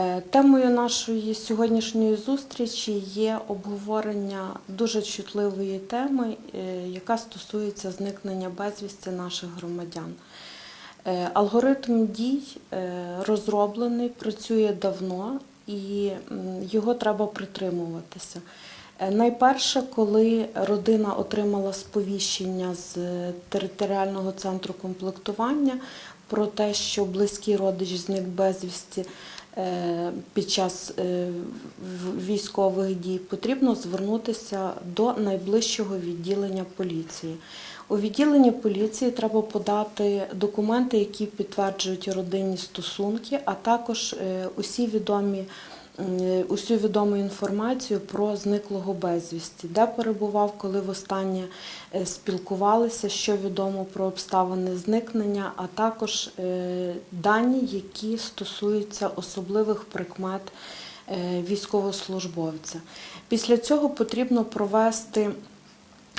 Е, Темою нашої сьогоднішньої зустрічі є обговорення дуже чутливої теми, е, яка стосується зникнення безвісті наших громадян. Е, Алгоритм дій розроблений, працює давно і його треба притримуватися. Найперше, коли родина отримала сповіщення з територіального центру комплектування про те, що близький родич зник безвісті під час е, військових дій, потрібно звернутися до найближчого відділення поліції. У відділенні поліції треба подати документи, які підтверджують родинні стосунки, а також е, усі відомі е, усю відому інформацію про зниклого безвісті, де перебував, коли востаннє е, спілкувалися, що відомо про обставини зникнення, а також е, дані, які стосуються особливих прикмет е, військовослужбовця. Після цього потрібно провести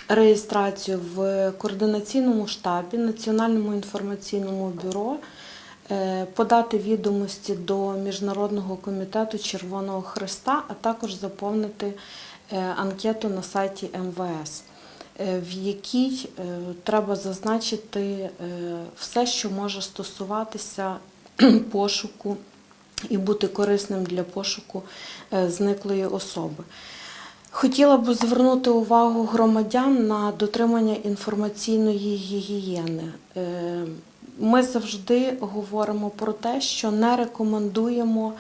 реєстрацію в координаційному штабі Національному інформаційному бюро, е, подати відомості до Міжнародного комітету Червоного Христа, а також заповнити е, анкету на сайті МВС, е, в якій е, треба зазначити е, все, що може стосуватися пошуку і бути корисним для пошуку е, зниклої особи. Хотіла б звернути увагу громадян на дотримання інформаційної гігієни. Ми завжди говоримо про те, що не рекомендуємо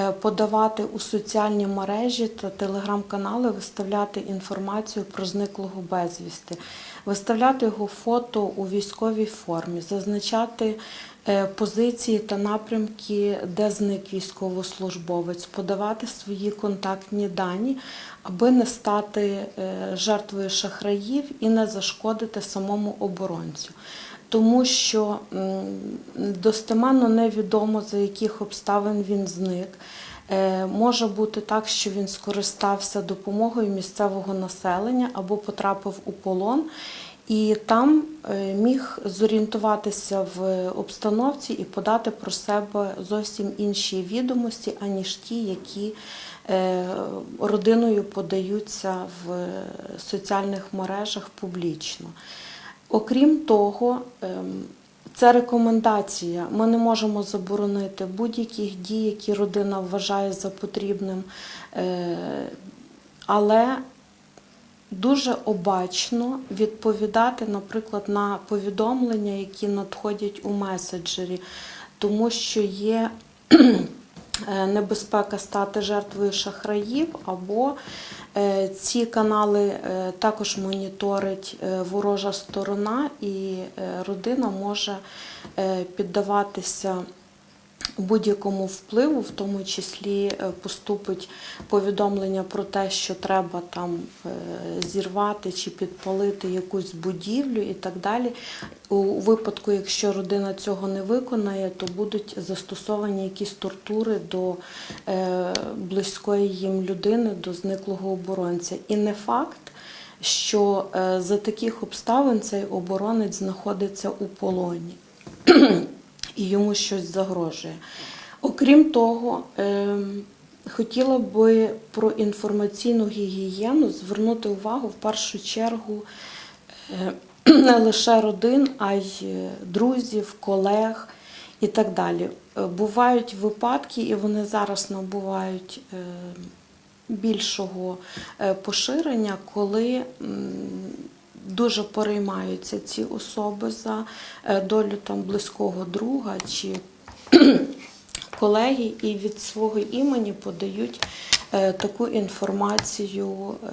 е, подавати у соціальні мережі та телеграм-канали, виставляти інформацію про зниклого безвісти, виставляти його фото у військовій формі, зазначати е, позиції та напрямки, де зник військовослужбовець, подавати свої контактні дані, аби не стати е, жертвою шахраїв і не зашкодити самому оборонцю. Тому що достеменно невідомо, за яких обставин він зник. Е, Може бути так, що він скористався допомогою місцевого населення або потрапив у полон, і там е, міг зорієнтуватися в обстановці і подати про себе зовсім інші відомості, аніж ті, які е, родиною подаються в соціальних мережах публічно. Окрім того, ем, це рекомендація. Ми не можемо заборонити будь-яких дій, які родина вважає за потрібним, е, але дуже обачно відповідати, наприклад, на повідомлення, які надходять у меседжері, тому що є небезпека стати жертвою шахраїв, або е, ці канали е, також моніторить е, ворожа сторона, і е, родина може е, піддаватися будь-якому впливу, в тому числі е, поступить повідомлення про те, що треба там е, зірвати чи підпалити якусь будівлю і так далі. У випадку, якщо родина цього не виконає, то будуть застосовані якісь тортури до е, близької їм людини, до зниклого оборонця. І не факт. Що за таких обставин цей оборонець знаходиться у полоні і йому щось загрожує. Окрім того, ем, хотіла би про інформаційну гігієну звернути увагу в першу чергу е, не лише родин, а й е, друзів, колег і так далі. Е, Бувають випадки, і вони зараз набувають е, більшого е, поширення, коли дуже переймаються ці особи за е, долю там близького друга чи колеги, і від свого імені подають е, таку інформацію е,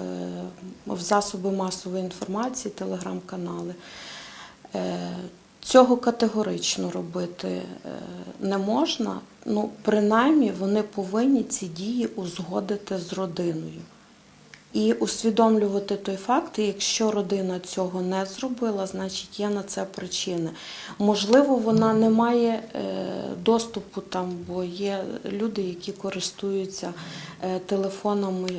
в засоби масової інформації, телеграм-канали. Цього категорично робити не можна. Ну, принаймні, вони повинні ці дії узгодити з родиною. І усвідомлювати той факт, якщо родина цього не зробила, значить є на це причини. Можливо, вона не має е, доступу там, бо є люди, які користуються е, телефонами,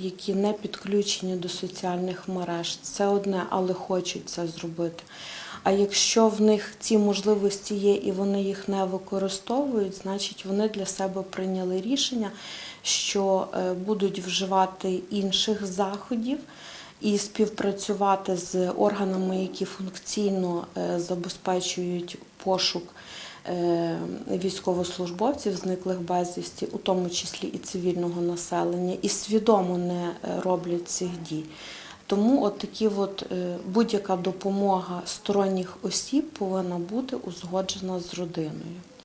які не підключені до соціальних мереж. Це одне, але хочуть це зробити. А якщо в них ці можливості є і вони їх не використовують, значить вони для себе прийняли рішення, що е, будуть вживати інших заходів і співпрацювати з органами, які функційно е, забезпечують пошук е, військовослужбовців, зниклих безвісті, у тому числі і цивільного населення, і свідомо не роблять цих дій. Тому от такі от е, будь-яка допомога сторонніх осіб повинна бути узгоджена з родиною.